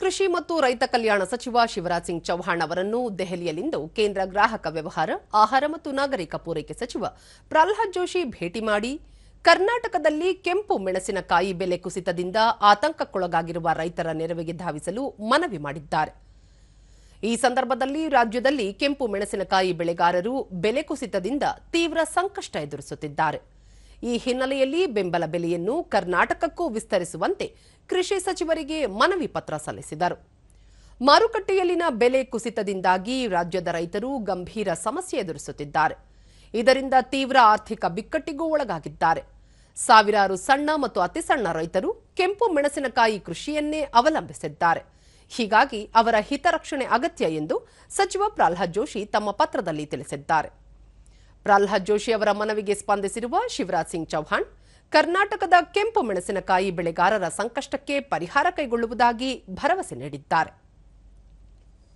ಕೃಷಿ ಮತ್ತು ರೈತ ಕಲ್ಯಾಣ ಸಚಿವ ಶಿವರಾಜ್ ಸಿಂಗ್ ಚೌಹಾಣ್ ಅವರನ್ನು ದೆಹಲಿಯಲ್ಲಿಂದು ಕೇಂದ್ರ ಗ್ರಾಹಕ ವ್ಯವಹಾರ, ಆಹಾರ ಮತ್ತು ನಾಗರಿಕ ಪೂರೈಕೆ ಸಚಿವ ಪ್ರಹ್ಲಾದ್ ಜೋಶಿ ಭೇಟಿ ಮಾಡಿ, ಕರ್ನಾಟಕದಲ್ಲಿ ಕೆಂಪು ಮೆಣಸಿನಕಾಯಿ ಬೆಲೆ ಕುಸಿತದಿಂದ ಆತಂಕಕ್ಕೊಳಗಾಗಿರುವ ರೈತರ ನೆರವಿಗೆ ಧಾವಿಸಲು ಮನವಿ ಮಾಡಿದ್ದಾರೆ. ಈ ಸಂದರ್ಭದಲ್ಲಿ ರಾಜ್ಯದಲ್ಲಿ ಕೆಂಪು ಮೆಣಸಿನಕಾಯಿ ಬೆಳೆಗಾರರು ಬೆಲೆ ಕುಸಿತದಿಂದ ತೀವ್ರ ಸಂಕಷ್ಟ ಎದುರಿಸುತ್ತಿದ್ದಾರೆ. ಈ ಹಿನ್ನೆಲೆಯಲ್ಲಿ ಬೆಂಬಲ ಬೆಲೆಯನ್ನು ಕರ್ನಾಟಕಕ್ಕೂ ವಿಸ್ತರಿಸುವಂತೆ ಕೃಷಿ ಸಚಿವರಿಗೆ ಮನವಿ ಪತ್ರ ಸಲ್ಲಿಸಿದರು. ಮಾರುಕಟ್ಟೆಯಲ್ಲಿನ ಬೆಲೆ ಕುಸಿತದಿಂದಾಗಿ ರಾಜ್ಯದ ರೈತರು ಗಂಭೀರ ಸಮಸ್ಯೆ ಎದುರಿಸುತ್ತಿದ್ದಾರೆ. ಇದರಿಂದ ತೀವ್ರ ಆರ್ಥಿಕ ಬಿಕ್ಕಟ್ಟಿಗೂ ಒಳಗಾಗಿದ್ದಾರೆ. ಸಾವಿರಾರು ಸಣ್ಣ ಮತ್ತು ಅತಿಸಣ್ಣ ರೈತರು ಕೆಂಪು ಮೆಣಸಿನಕಾಯಿ ಕೃಷಿಯನ್ನೇ ಅವಲಂಬಿಸಿದ್ದಾರೆ. ಹೀಗಾಗಿ ಅವರ ಹಿತರಕ್ಷಣೆ ಅಗತ್ಯ ಎಂದು ಸಚಿವ ಪ್ರಹ್ಲಾದ್ ಜೋಶಿ ತಮ್ಮ ಪತ್ರದಲ್ಲಿ ತಿಳಿಸಿದ್ದಾರೆ. ಪ್ರಹ್ಲಾದ್ ಜೋಶಿ ಅವರ ಮನವಿಗೆ ಸ್ಪಂದಿಸಿರುವ ಶಿವರಾಜ್ ಸಿಂಗ್ ಚೌಹಾಣ್, ಕರ್ನಾಟಕದ ಕೆಂಪು ಮೆಣಸಿನಕಾಯಿ ಬೆಳೆಗಾರರ ಸಂಕಷ್ಟಕ್ಕೆ ಪರಿಹಾರ ಕೈಗೊಳ್ಳುವುದಾಗಿ ಭರವಸೆ ನೀಡಿದ್ದಾರೆ.